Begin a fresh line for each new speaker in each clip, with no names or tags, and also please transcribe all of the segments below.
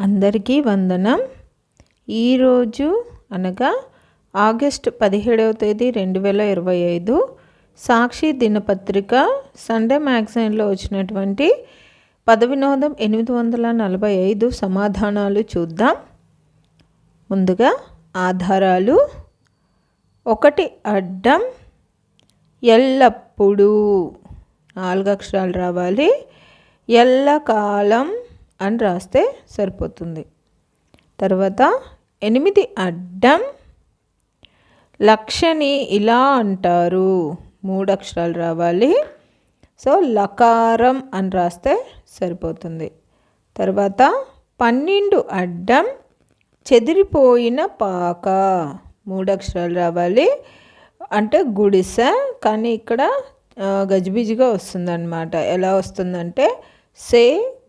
అందరికీ వందనం. ఈరోజు అనగా ఆగస్ట్ పదిహేడవ తేదీ రెండు వేల ఇరవై ఐదు సాక్షి దినపత్రిక సండే మ్యాగజైన్లో వచ్చినటువంటి పదవినోదం ఎనిమిది వందల నలభై ఐదు సమాధానాలు చూద్దాం. ముందుగా ఆధారాలు. ఒకటి అడ్డం. ఎల్లప్పుడూ నాలుగు అక్షరాలు రావాలి. ఎల్లకాలం అని రాస్తే సరిపోతుంది. తర్వాత ఎనిమిది అడ్డం లక్షని ఇలా అంటారు. మూడు అక్షరాలు రావాలి. సో లకారం అని రాస్తే సరిపోతుంది. తర్వాత పన్నెండు అడ్డం చెదిరిపోయిన పాక. మూడు అక్షరాలు రావాలి. అంటే గుడిసె కానీ ఇక్కడ గజిబిజిగా వస్తుందన్నమాట. ఎలా వస్తుందంటే సే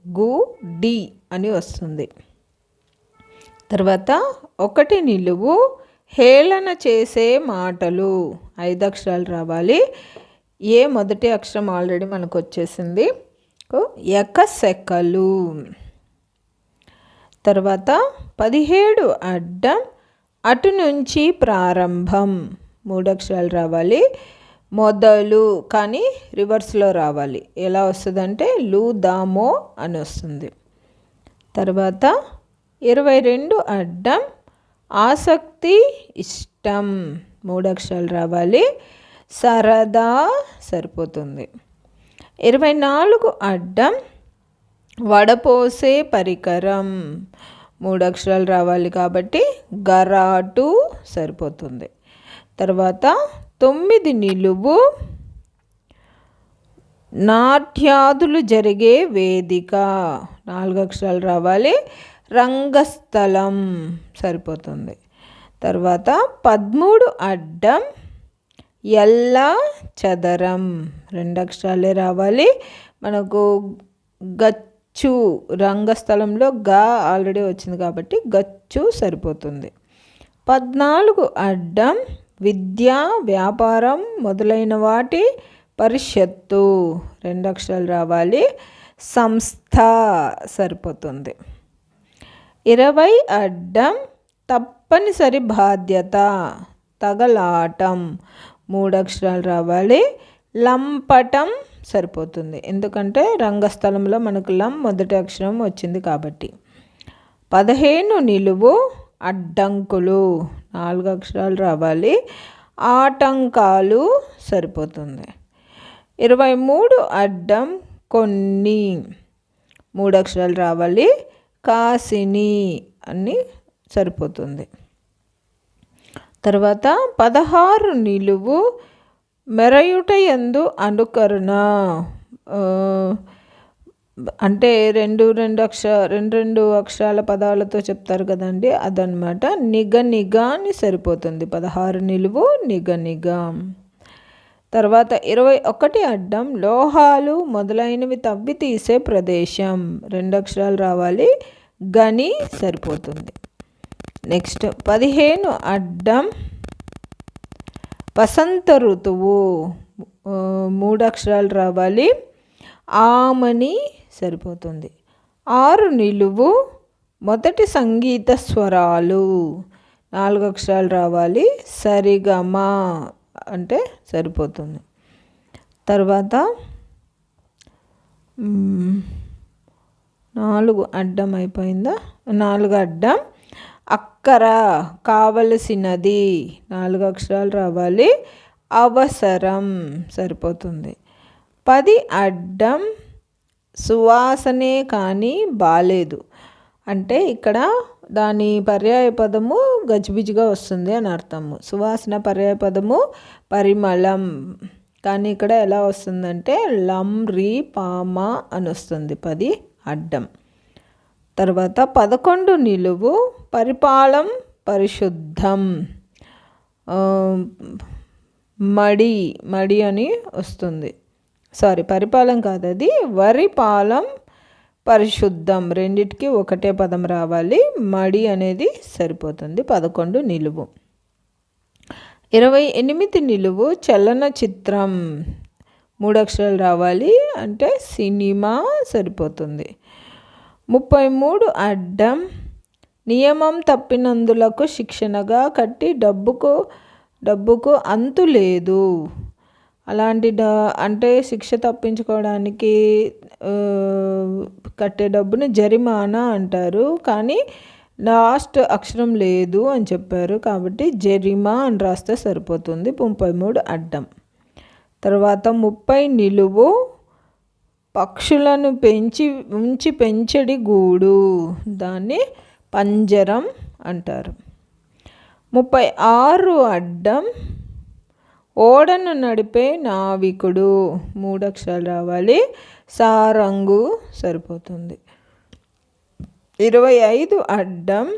గు డి అని వస్తుంది. తర్వాత ఒకటి నిలువు హేళన చేసే మాటలు. ఐదు అక్షరాలు రావాలి. ఏ మొదటి అక్షరం ఆల్రెడీ మనకు వచ్చేసింది? ఎకసెకలు తర్వాత పదిహేడు అడ్డం అటు నుంచి ప్రారంభం. మూడు అక్షరాలు రావాలి. మొదలు కానీ రివర్స్లో రావాలి. ఎలా వస్తుందంటే లు దామో అని వస్తుంది. తర్వాత ఇరవై రెండు అడ్డం ఆసక్తి ఇష్టం మూడు అక్షరాలు రావాలి. సరదా సరిపోతుంది. ఇరవై నాలుగు అడ్డం వడపోసే పరికరం మూడు అక్షరాలు రావాలి కాబట్టి గరాటు సరిపోతుంది. తర్వాత తొమ్మిది నిలువు నాట్యాదులు జరిగే వేదిక. నాలుగు అక్షరాలు రావాలి. రంగస్థలం సరిపోతుంది. తర్వాత పదమూడు అడ్డం ఎల్ల చదరం. రెండు అక్షరాలే రావాలి. మనకు గచ్చు రంగస్థలంలో గా ఆల్రెడీ వచ్చింది కాబట్టి గచ్చు సరిపోతుంది. పద్నాలుగు అడ్డం విద్య వ్యాపారం మొదలైన వాటి పరిషత్తు. రెండు అక్షరాలు రావాలి. సంస్థ సరిపోతుంది. ఇరవై అడ్డం తప్పనిసరి బాధ్యత తగలాటం. మూడు అక్షరాలు రావాలి. లంపటం సరిపోతుంది. ఎందుకంటే రంగస్థలంలో మనకు లం మొదటి అక్షరం వచ్చింది కాబట్టి. పదిహేను నిలువు అడ్డంకులు. నాలుగు అక్షరాలు రావాలి. ఆటంకాలు సరిపోతుంది. ఇరవై మూడు అడ్డం కొన్ని. మూడు అక్షరాలు రావాలి. కాసిని అని సరిపోతుంది. తర్వాత పదహారు నిలువు మెరయుట ఎందు అనుకరణ. అంటే రెండు రెండు అక్ష రెండు రెండు అక్షరాల పదాలతో చెప్తారు కదండి అదనమాట నిగ నిగ అని సరిపోతుంది. పదహారు నిలువు నిగ నిగ. తర్వాత ఇరవై ఒకటి అడ్డం లోహాలు మొదలైనవి తవ్వి తీసే ప్రదేశం. రెండు అక్షరాలు రావాలి. గని సరిపోతుంది. నెక్స్ట్ పదిహేను అడ్డం వసంత ఋతువు. మూడు అక్షరాలు రావాలి. ఆమని సరిపోతుంది. ఆరు నిలువు మొదటి సంగీత స్వరాలు. నాలుగు అక్షరాలు రావాలి. సరిగమ అంటే సరిపోతుంది. తర్వాత నాలుగు అడ్డం అయిపోయిందా? నాలుగు అడ్డం. అక్కర కావలసినది. నాలుగు అక్షరాలు రావాలి. అవసరం సరిపోతుంది. పది అడ్డం సువాసనే కానీ బాలేదు. అంటే ఇక్కడ దాని పర్యాయ పదము గజిబిజిగా వస్తుంది అని అర్థము. సువాసన పర్యాయ పదము పరిమళం. కానీ ఇక్కడ ఎలా వస్తుందంటే లం రీ పామ అని వస్తుంది. పది అడ్డం. తర్వాత పదకొండు నిలువు పరిపాలం పరిశుద్ధం. మడి మడి అని వస్తుంది. సారీ పరిపాలం కాదు అది. వరి పాలం పరిశుద్ధం. రెండిటికి ఒకటే పదం రావాలి. మడి అనేది సరిపోతుంది. పదకొండు నిలువు. ఇరవై ఎనిమిది నిలువు. చలన చిత్రం. మూడు అక్షరాలు రావాలి. అంటే సినిమా సరిపోతుంది. ముప్పై మూడు అడ్డం. నియమం తప్పినందులకు శిక్షణగా కట్టి డబ్బుకు డబ్బుకు అంతు లేదు. అలాంటి డ అంటే శిక్ష తప్పించుకోవడానికి కట్టే డబ్బుని జరిమానా అంటారు. కానీ లాస్ట్ అక్షరం లేదు అని చెప్పారు. కాబట్టి జరిమా అని రాస్తే సరిపోతుంది. ముప్పై మూడు అడ్డం. తర్వాత ముప్పై నిలువు. పక్షులను పెంచి ఉంచి పెంచడి గూడు. దాన్ని పంజరం అంటారు. ముప్పై ఆరు అడ్డం. ఓడను నడిపే నావికుడు. మూడు అక్షరాలు రావాలి. సారంగు సరిపోతుంది. ఇరవై ఐదు అడ్డం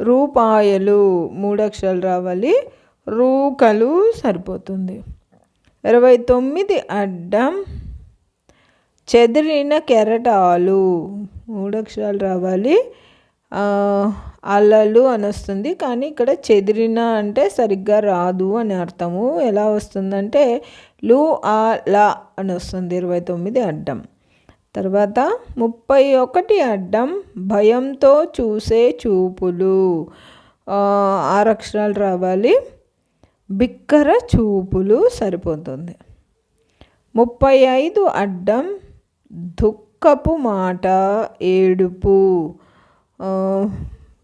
రూపాయలు. మూడు అక్షరాలు రావాలి. రూకలు సరిపోతుంది. ఇరవై తొమ్మిది అడ్డం చెదిరిన కెరటాలు. మూడు అక్షరాలు రావాలి. అలలు అని వస్తుంది. కానీ ఇక్కడ చెదిరిన అంటే సరిగ్గా రాదు అని అర్థము. ఎలా వస్తుందంటే లు ఆ లా అని వస్తుంది ఇరవై తొమ్మిది అడ్డం. తర్వాత ముప్పై ఒకటి అడ్డం భయంతో చూసే చూపులు. ఆరు అక్షరాలు రావాలి. బిక్కర చూపులు సరిపోతుంది. ముప్పై ఐదు అడ్డం దుఃఖపు మాట ఏడుపు.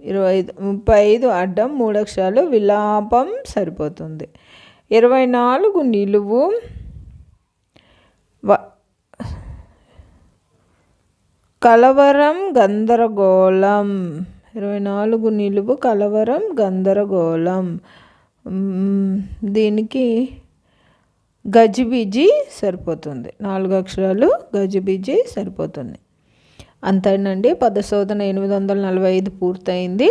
ఇరవై ఐదు ముప్పై ఐదు అడ్డం మూడు అక్షరాలు విలాపం సరిపోతుంది. ఇరవై నాలుగు నిలువు కలవరం గందరగోళం. ఇరవై నాలుగు నిలువు కలవరం గందరగోళం. దీనికి గజిబిజి సరిపోతుంది. నాలుగు అక్షరాలు గజిబిజి సరిపోతుంది. అంతేనండి. పదశోధన ఎనిమిది వందల నలభై ఐదు పూర్తయింది.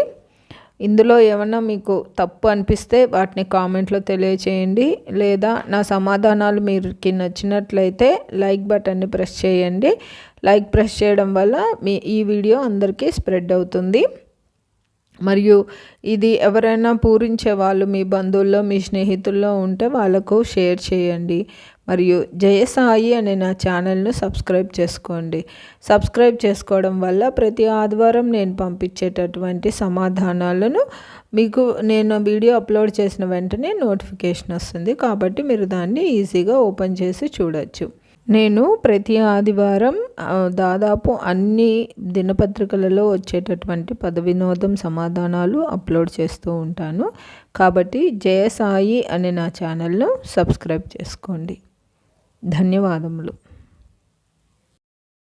ఇందులో ఏమన్నా మీకు తప్పు అనిపిస్తే వాటిని కామెంట్లో తెలియచేయండి. లేదా నా సమాధానాలు మీకు నచ్చినట్లయితే లైక్ బటన్ని ప్రెస్ చేయండి. లైక్ ప్రెస్ చేయడం వల్ల మీ ఈ వీడియో అందరికీ స్ప్రెడ్ అవుతుంది. మరియు ఇది ఎవరైనా పూరించే వాళ్ళు మీ బంధువుల్లో మీ స్నేహితుల్లో ఉంటే వాళ్ళకు షేర్ చేయండి. మరియు జయసాయి అనే నా ఛానల్ను సబ్స్క్రైబ్ చేసుకోండి. సబ్స్క్రైబ్ చేసుకోవడం వల్ల ప్రతి ఆదివారం నేను పంపించేటటువంటి సమాధానాలను మీకు నేను వీడియో అప్లోడ్ చేసిన వెంటనే నోటిఫికేషన్ వస్తుంది. కాబట్టి మీరు దాన్ని ఈజీగా ఓపెన్ చేసి చూడొచ్చు. నేను ప్రతి ఆదివారం దాదాపు అన్ని దినపత్రికలలో వచ్చేటటువంటి పద వినోదం సమాధానాలు అప్లోడ్ చేస్తూ ఉంటాను. కాబట్టి జయసాయి అనే నా ఛానల్ను సబ్స్క్రైబ్ చేసుకోండి. ధన్యవాదములు.